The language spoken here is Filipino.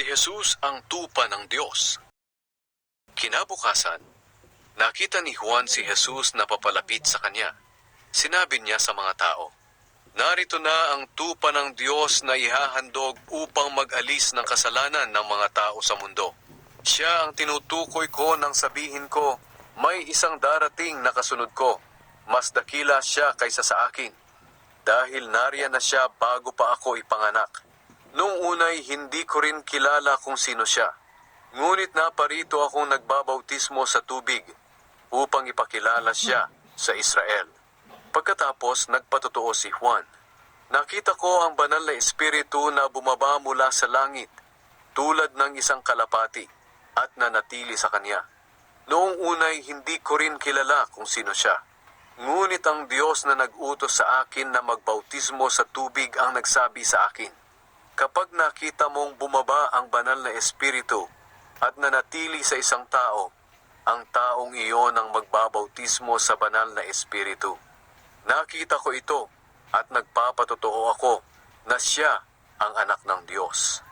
Si Jesus ang tupa ng Diyos. Kinabukasan, nakita ni Juan si Jesus na papalapit sa kanya. Sinabi niya sa mga tao, Narito na ang tupa ng Diyos na ihahandog upang mag-alis ng kasalanan ng mga tao sa mundo. Siya ang tinutukoy ko nang sabihin ko, may isang darating na kasunod ko. Mas dakila siya kaysa sa akin. Dahil nariyan na siya bago pa ako ipanganak. Noong unay hindi ko rin kilala kung sino siya. Ngunit naparito akong nagbabautismo sa tubig upang ipakilala siya sa Israel. Pagkatapos nagpatotoo si Juan. Nakita ko ang banal na espiritu na bumaba mula sa langit tulad ng isang kalapati at nanatili sa kanya. Noong unay hindi ko rin kilala kung sino siya. Ngunit ang Diyos na nag-utos sa akin na magbautismo sa tubig ang nagsabi sa akin, nakita mong bumaba ang banal na espiritu at nanatili sa isang tao, ang taong iyon ang magbabautismo sa banal na espiritu. Nakita ko ito at nagpapatotoo ako na siya ang anak ng Diyos.